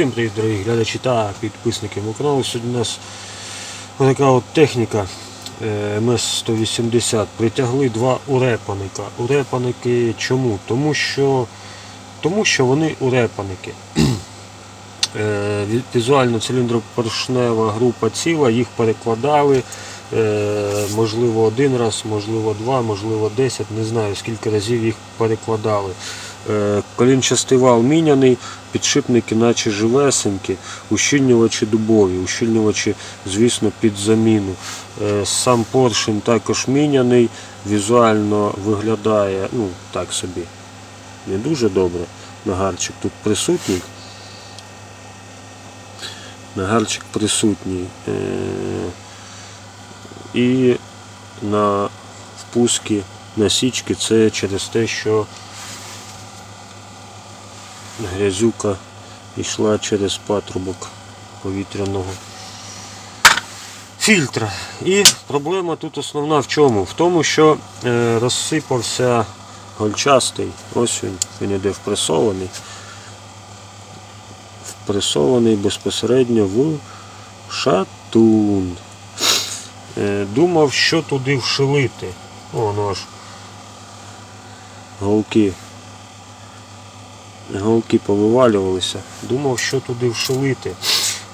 Всім привіт, дорогі глядачі та підписники мого каналу. Сьогодні у нас така от техніка е, МС-180. Притягли два урепаника. Урепаники чому? Тому що, тому що вони урепаники. Е, Візуально циліндропоршнева група ціла, їх перекладали. е, Можливо, один раз, можливо, два, можливо, десять, не знаю скільки разів їх перекладали. Е, Колінчастий вал міняний, підшипники наче живесенькі, ущільнювачі дубові, ущільнювачі, звісно, під заміну. Е, Сам поршень також міняний, візуально виглядає ну, так собі. Не дуже добре. Нагарчик тут присутній. Нагарчик присутній. Е, І на впуски насічки це через те, що грязюка йшла через патрубок повітряного фільтра. І проблема тут основна в чому? В тому, що е, розсипався гольчастий, ось він, він іде впресований. Впресований безпосередньо в шатун. Е, думав, що туди вшилити. О, воно ж голки голки повивалювалися. Думав, що туди вшилити.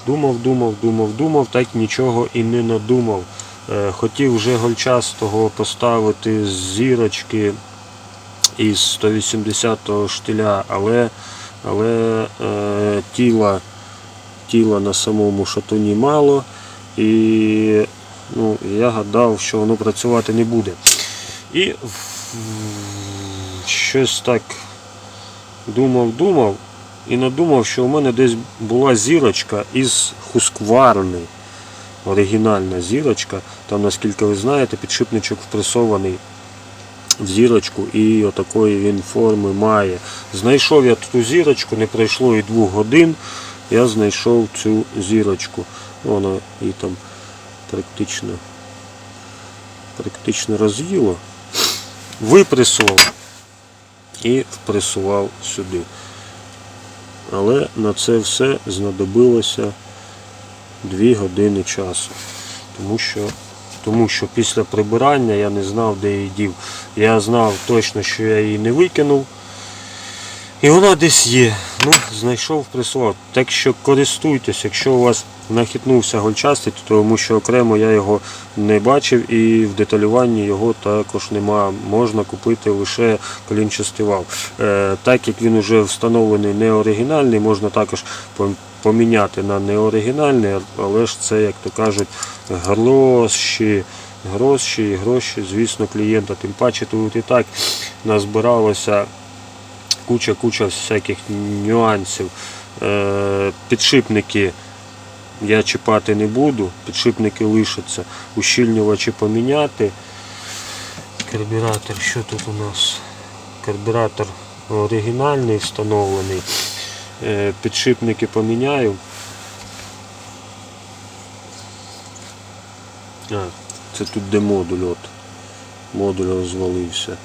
Думав, думав, думав, думав, так нічого і не надумав. Е, Хотів вже гольчастого поставити з зірочки із 180-го штиля, але, але е, тіла, тіла на самому шатуні мало. І ну, я гадав, що воно працювати не буде. І щось так думав, думав і надумав, що у мене десь була зірочка із хускварни. Оригінальна зірочка. Там, наскільки ви знаєте, підшипничок впресований в зірочку і отакої він форми має. Знайшов я ту зірочку, не пройшло і двох годин. Я знайшов цю зірочку. Воно і там практично, практично роз'їло. Випресував і впресував сюди. Але на це все знадобилося 2 години часу. Тому що, тому що після прибирання я не знав, де її дів. Я знав точно, що я її не викинув. І вона десь є. Ну, знайшов, прислав. Так що користуйтесь, якщо у вас нахитнувся гольчастий, то тому що окремо я його не бачив і в деталюванні його також нема. Можна купити лише колінчастий вал. Е, так як він вже встановлений не оригінальний, можна також поміняти на неоригінальний, але ж це, як то кажуть, гроші. Гроші і гроші, звісно, клієнта. Тим паче тут і так назбиралося куча-куча всяких нюансів. Е, Підшипники я чіпати не буду, підшипники лишаться, ущільнювачі поміняти. Карбюратор, що тут у нас? Карбюратор оригінальний встановлений. Е, Підшипники поміняю. А, це тут де модуль от. Модуль розвалився.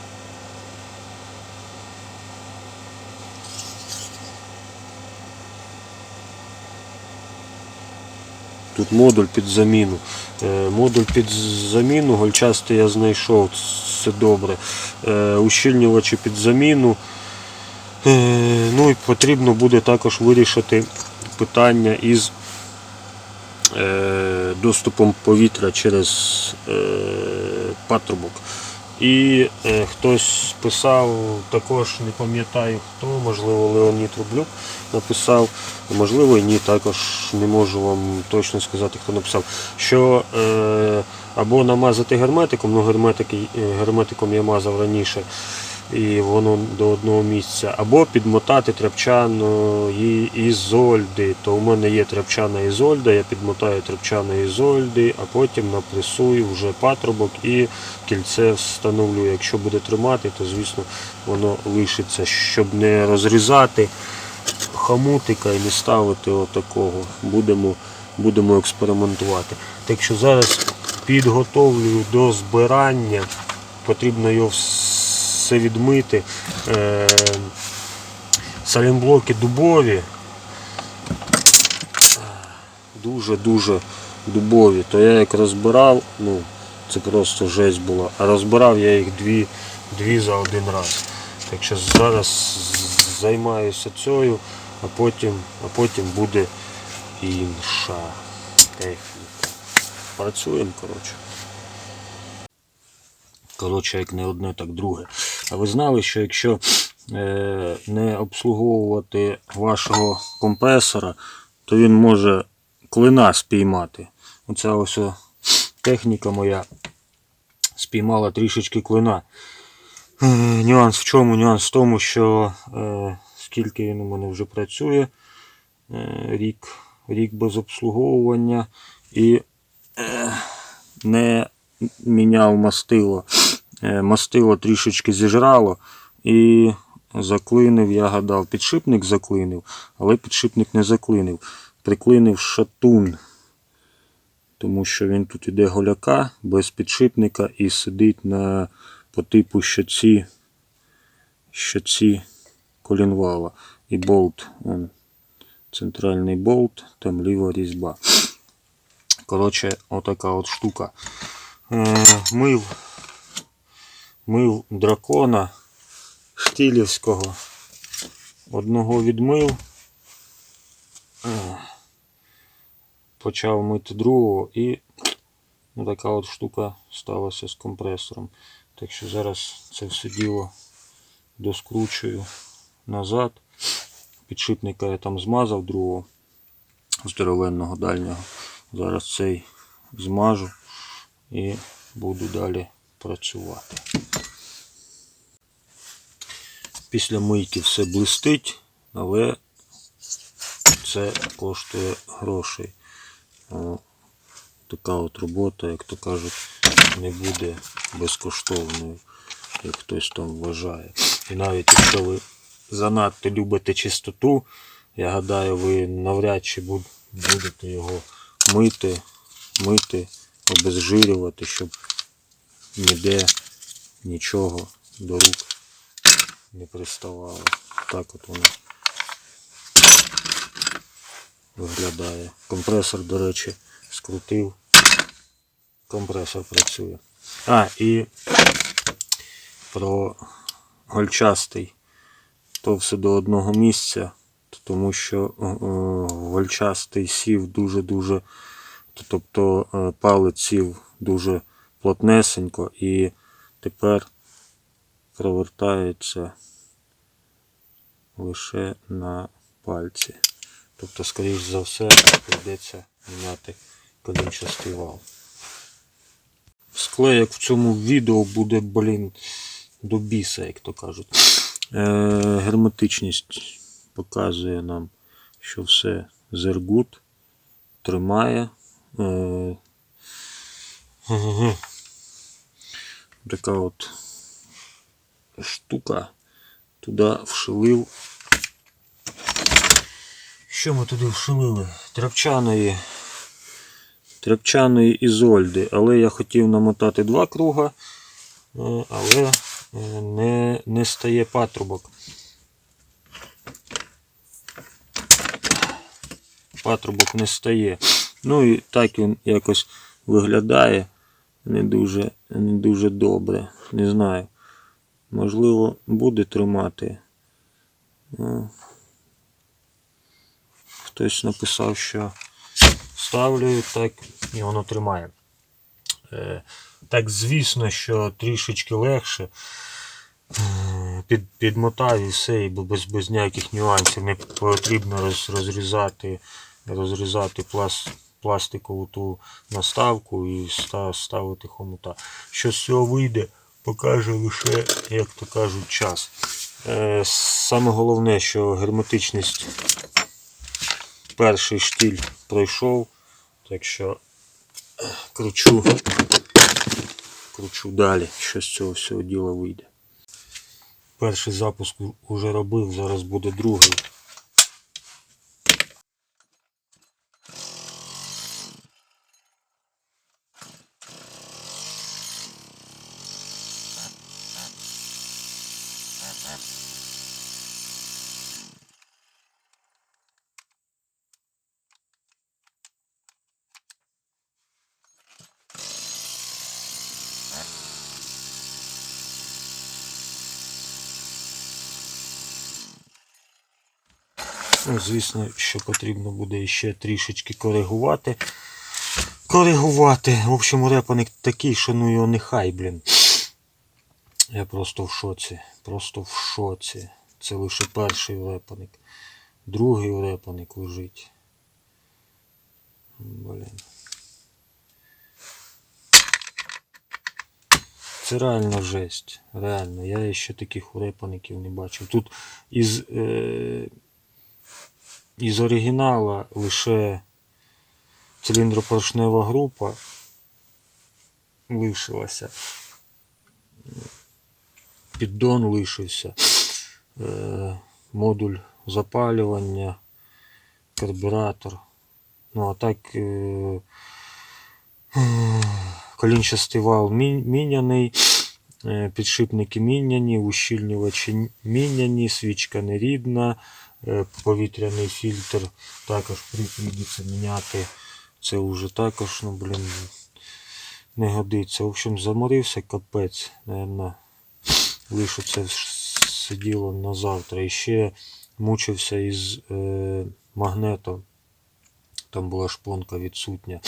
Тут модуль під заміну. Е, Модуль під заміну, гольчастий я знайшов, це добре. Е, Ущільнювачі під заміну. Е, Ну і потрібно буде також вирішити питання із доступом повітря через патрубок. І е, хтось писав, також не пам'ятаю хто, можливо Леонід Рублюк написав, можливо і ні, також не можу вам точно сказати, хто написав, що е, або намазати герметиком, ну герметики, е, герметиком я мазав раніше, і воно до одного місця, або підмотати тряпчаної ізольди. То у мене є тряпчана ізольда, я підмотаю тряпчаної ізольди, а потім напресую вже патрубок і кільце встановлю. Якщо буде тримати, то звісно воно лишиться, щоб не розрізати хомутика і не ставити отакого. Будемо, будемо експериментувати. Так що зараз підготовлюю до збирання, потрібно його все відмити. Е, салімблоки дубові. дуже-дуже дубові. То я як розбирав, ну це просто жесть була. А розбирав я їх дві, дві за один раз. Так що зараз займаюся цією, а потім, а потім буде інша техніка. Працюємо, коротше. Коротше, як не одне, так друге. А ви знали, що якщо е, не обслуговувати вашого компресора, то він може клина спіймати. Оця ось о техніка моя спіймала трішечки клина. Е, нюанс в чому? Нюанс в тому, що е, скільки він у мене вже працює, е, рік, рік без обслуговування і е, не міняв мастило. Е, Мастило трішечки зіжрало і заклинив, я гадав, підшипник заклинив, але підшипник не заклинив. Приклинив шатун, тому що він тут іде голяка без підшипника і сидить на по типу щоці, щоці колінвала. І болт, центральний болт, там ліва різьба. Коротше, отака от штука. Е, мив, мив дракона штілівського. Одного відмив. Е, Почав мити другого і ну, така от штука сталася з компресором. Так що зараз це все діло доскручую назад. Підшипника я там змазав другого здоровенного дальнього. Зараз цей змажу і буду далі працювати. Після мийки все блистить, але це коштує грошей. Така от робота, як то кажуть, не буде безкоштовною, як хтось там вважає. І навіть якщо ви занадто любите чистоту, я гадаю, ви навряд чи будете його мити, мити, обезжирювати, щоб ніде нічого до рук не приставало. Так от воно виглядає. Компресор, до речі, скрутив. Компресор працює. А, і про гольчастий. То все до одного місця, тому що е, е, гольчастий сів дуже-дуже, тобто е, палець сів дуже плотнесенько і тепер провертається лише на пальці. Тобто, скоріш за все, прийдеться міняти колінчастий вал. Склеєк в цьому відео буде, блін, до біса, як то кажуть. Е, герметичність показує нам, що все зергут тримає. Е, така от штука туди вшилив. Що ми туди вшилили? Тряпчаної, тряпчаної ізольди, але я хотів намотати два круга, е, але е, не, не стає патрубок. Патрубок не стає. Ну і так він якось виглядає не дуже, не дуже добре. Не знаю. Можливо, буде тримати. Ну, Хтось написав, що ставлю так і воно тримає. Е, так, звісно, що трішечки легше. Е, Під, підмотав і все, і без, без ніяких нюансів. Не потрібно роз, розрізати, розрізати пласт, пластикову ту наставку і ставити хомута. Що з цього вийде, покаже лише, як то кажуть, час. Е, Саме головне, що герметичність перший штіль пройшов, так що е, кручу, кручу далі, що з цього всього діла вийде. Перший запуск вже робив, зараз буде другий. Ну, Звісно, що потрібно буде ще трішечки коригувати. Коригувати. В общем, репаник такий, що ну його нехай, блін. Я просто в шоці. Просто в шоці. Це лише перший репаник. Другий репаник лежить. Блін. Це реально жесть. Реально. Я ще таких репаників не бачив. Тут із, е, із оригінала лише циліндропоршнева група лишилася. Піддон лишився. Е, модуль запалювання, карбюратор. Ну а так е, колінчастий вал міняний, е, підшипники міняні, ущільнювачі міняні, свічка нерідна, повітряний фільтр також при- прийдеться міняти. Це вже також, ну блін, не годиться. В общем, заморився капець, наверно, лише це сиділо на завтра. І ще мучився із е, магнетом. Там була шпонка відсутня.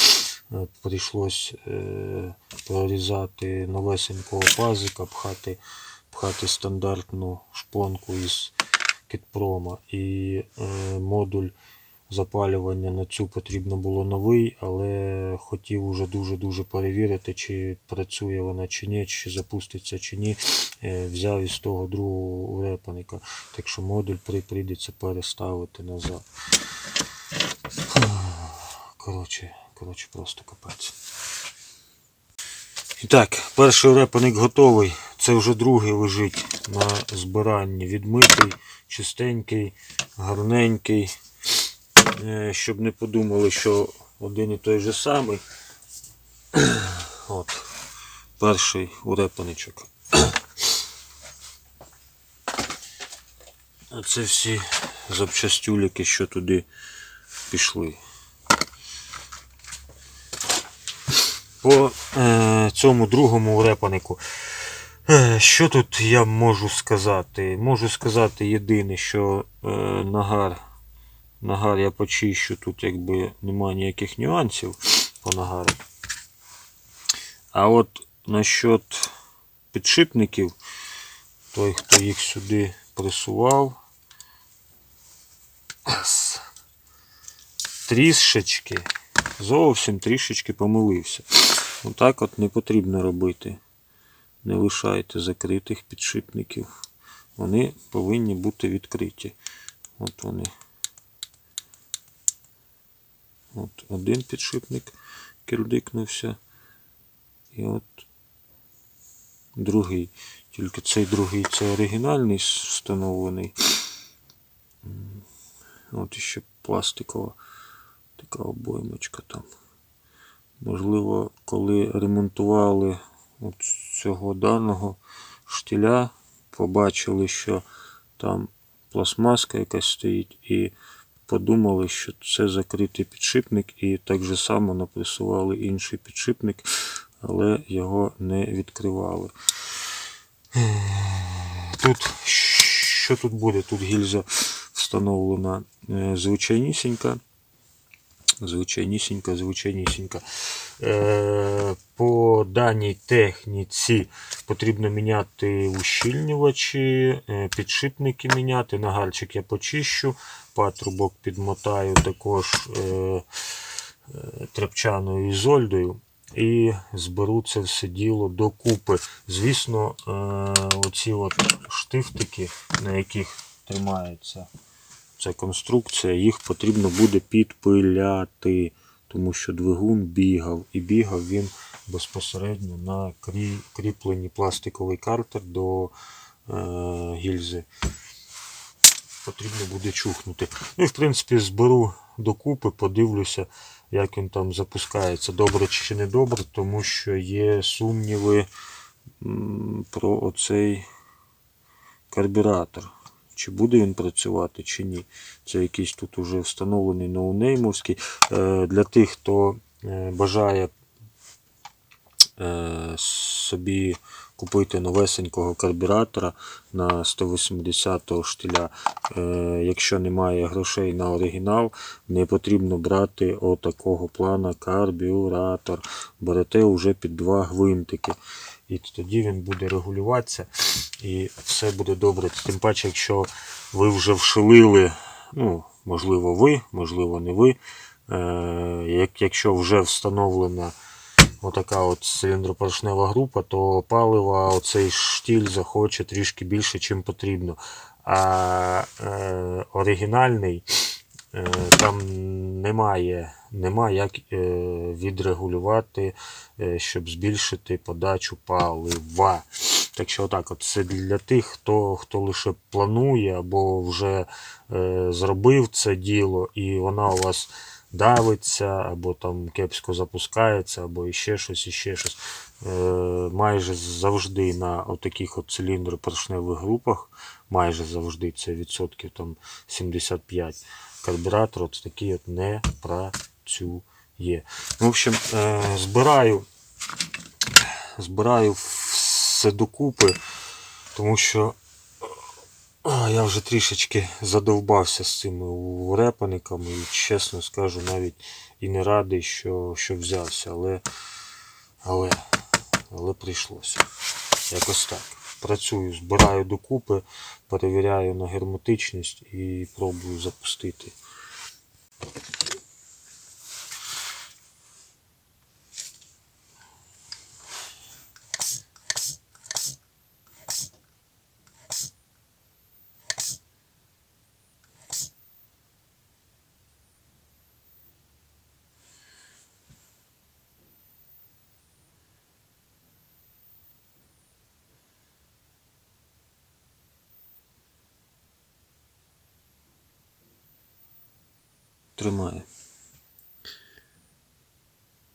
Е, Прийшлось е, прорізати новесенького пазика, пхати, пхати стандартну шпонку із Кітпрома. І е, модуль запалювання на цю потрібно було новий, але хотів уже дуже-дуже перевірити, чи працює вона чи ні, чи запуститься чи ні. Е, Взяв із того другого репаника. Так що модуль при- прийдеться переставити назад. Коротше, коротше, просто капець. І так, перший репаник готовий. Це вже другий лежить на збиранні. Відмитий, чистенький, гарненький. Е, Щоб не подумали, що один і той же самий. От. Перший репаничок. А це всі запчастюліки, що туди пішли. По е, цьому другому репанику. Е, що тут я можу сказати? Можу сказати єдине, що е, нагар, нагар я почищу, тут якби немає ніяких нюансів по нагару. А от насчет підшипників, той, хто їх сюди присував, трішечки, зовсім трішечки помилився. Отак от не потрібно робити. Не лишайте закритих підшипників. Вони повинні бути відкриті. От вони. От один підшипник кирдикнувся. І от другий. Тільки цей другий це оригінальний встановлений. От іще пластикова така обоймочка там. Можливо, коли ремонтували от цього даного штиля, побачили, що там пластмаска якась стоїть, і подумали, що це закритий підшипник, і так же само напресували інший підшипник, але його не відкривали. Тут що тут буде? Тут гільза встановлена е, звичайнісінька. Звичайнісінька, звичайнісінька. Е, По даній техніці потрібно міняти ущільнювачі, е, підшипники міняти, нагарчик я почищу, патрубок підмотаю також е, е, тряпчаною ізольдою і зберу це все діло докупи. Звісно, е, оці от штифтики, на яких тримається ця конструкція, їх потрібно буде підпиляти, тому що двигун бігав. І бігав він безпосередньо на крі- кріпленні пластиковий картер до е, гільзи. Потрібно буде чухнути. Ну і в принципі зберу докупи, подивлюся, як він там запускається, добре чи не добре, тому що є сумніви про оцей карбюратор. Чи буде він працювати, чи ні. Це якийсь тут уже встановлений ноунеймовський. Е, Для тих, хто е, бажає е, собі купити новесенького карбюратора на 180-го штиля. Якщо немає грошей на оригінал, не потрібно брати отакого плана карбюратор. Берете вже під два гвинтики. І тоді він буде регулюватися і все буде добре. Тим паче, якщо ви вже вшилили, ну, можливо, ви, можливо, не ви. Е, як, якщо вже встановлена отака от циліндропоршнева група, то палива оцей штіль захоче трішки більше, чим потрібно. А е, оригінальний е, там немає, немає як е, відрегулювати, е, щоб збільшити подачу палива. Так що отак, от це для тих, хто, хто лише планує або вже е, зробив це діло, і вона у вас давиться, або там кепсько запускається, або іще щось, іще щось. Е, майже завжди на отаких от циліндропоршневих групах, майже завжди це відсотків там 75 карбюратор от такий от не працює. Ну, в общем, е, збираю, збираю все докупи, тому що я вже трішечки задовбався з цими урепаниками і чесно скажу, навіть і не радий, що, що взявся, але, але, але прийшлося. Якось так. Працюю, збираю докупи, перевіряю на герметичність і пробую запустити. Тримає.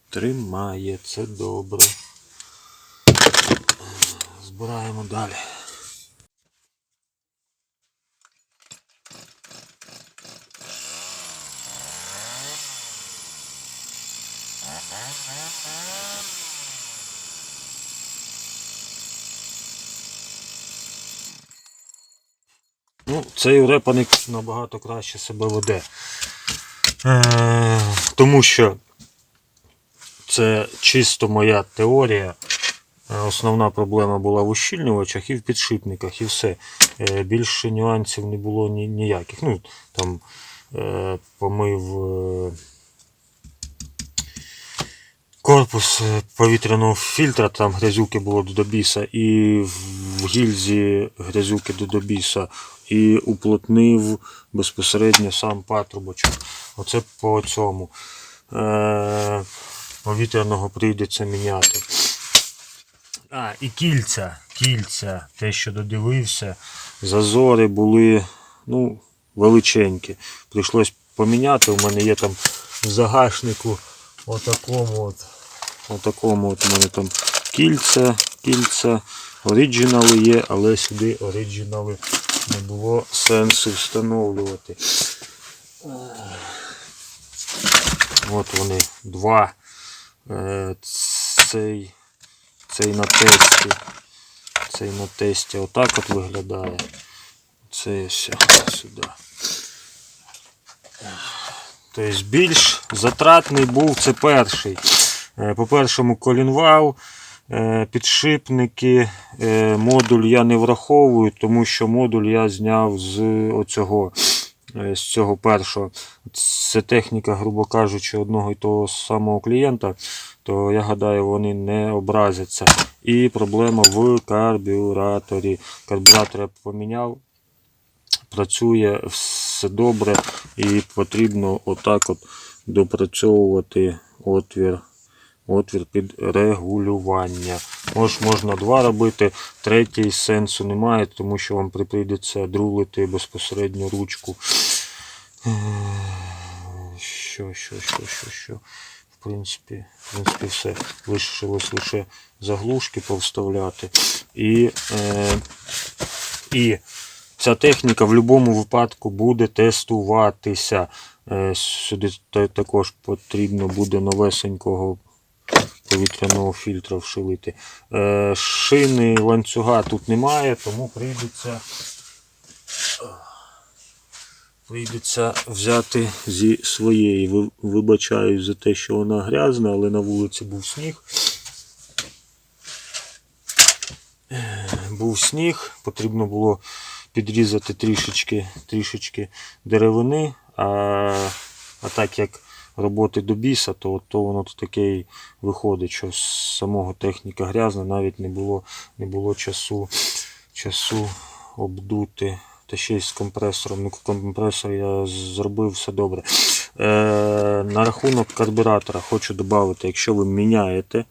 Тримає, це добре. Збираємо далі. Ну, цей репаник набагато краще себе веде. Е, тому що це чисто моя теорія. Е, Основна проблема була в ущільнювачах і в підшипниках, і все. Е, Більше нюансів не було ні- ніяких. Ну, там помив корпус повітряного фільтра, там грязюки було до біса, і в гільзі грязюки до біса, і уплотнив безпосередньо сам патрубочок. Оце по цьому. Е, повітряного прийдеться міняти. А, і кільця, кільця, те, що додивився, зазори були ну, величенькі. Прийшлось поміняти. У мене є там в загашнику отакому от, отакому от у мене там кільця, кільця, оригінали є, але сюди оригінали не було сенсу встановлювати. От вони два. Е, Цей, цей на тесті. Цей на тесті отак от виглядає. Це все сюди. Тобто більш затратний був це перший. Е, По першому колінвал, підшипники, е, модуль я не враховую, тому що модуль я зняв з оцього. е, З цього першого. Це техніка, грубо кажучи, одного і того самого клієнта, то я гадаю, вони не образяться. І проблема в карбюраторі. Карбюратор я поміняв, працює все добре і потрібно отак от допрацьовувати отвір, отвір під регулювання. Мож, можна два робити, третій сенсу немає, тому що вам прийдеться друлити безпосередньо ручку. Що, що, що, що, що. В принципі, в принципі, все. Лишилось лише заглушки повставляти. І, е, і ця техніка в будь-якому випадку буде тестуватися. Е, Сюди також потрібно буде новесенького повітряного фільтра вшилити. Е, шини ланцюга тут немає, тому прийдеться. Прийдеться взяти зі своєї. Ви- Вибачаюсь за те, що вона грязна, але на вулиці був сніг. Був сніг, потрібно було підрізати трішечки, трішечки деревини, а, а так як роботи до біса, то, то воно то таке й виходить, що з самого техніка грязна, навіть не було, не було часу, часу обдути. Та ще й з компресором. Ну, компресор я зробив все добре. Е, на рахунок карбюратора хочу додати, якщо ви міняєте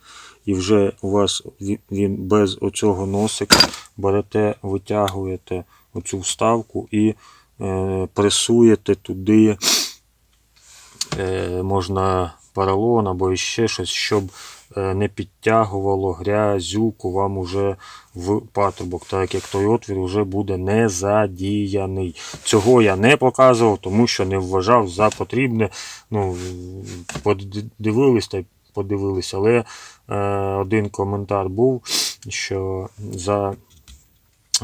і вже у вас він без оцього носика, берете, витягуєте оцю вставку і е, пресуєте туди, можна поролон або ще щось, щоб е, не підтягувало грязюку вам уже в патрубок, так як той отвір вже буде не задіяний. Цього я не показував, тому що не вважав за потрібне. Ну, подивились та подивились, але е, один коментар був, що за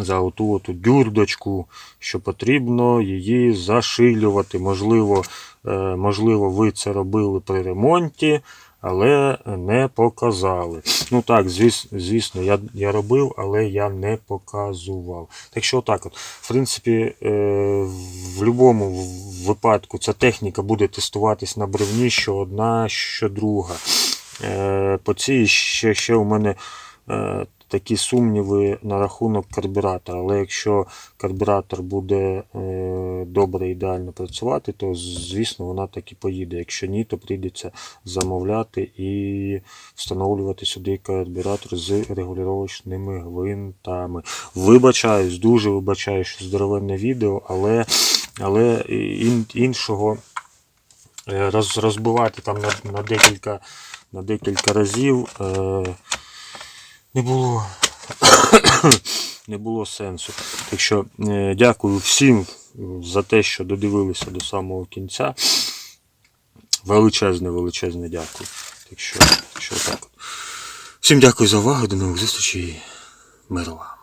за оту оту дюрдочку, що потрібно її зашилювати. Можливо, е, можливо, ви це робили при ремонті, але не показали. Ну так, звісно, я, я робив, але я не показував. Так що так от, в принципі, е, в будь-якому випадку ця техніка буде тестуватись на бревні, що одна, що друга. Е, По цій ще, ще у мене такі сумніви на рахунок карбюратора. Але якщо карбюратор буде е, добре ідеально працювати, то звісно вона так і поїде. Якщо ні, то прийдеться замовляти і встановлювати сюди карбюратор з регулювачними гвинтами. Вибачаюсь, дуже вибачаю, що здоровенне відео, але, але ін, іншого е, роз, розбивати там на, на, декілька, на декілька разів. Е, не було, не було сенсу. Так що е, дякую всім за те, що додивилися до самого кінця. Величезне, величезне дякую. Так що, що так. Всім дякую за увагу, до нових зустрічей. Мирова.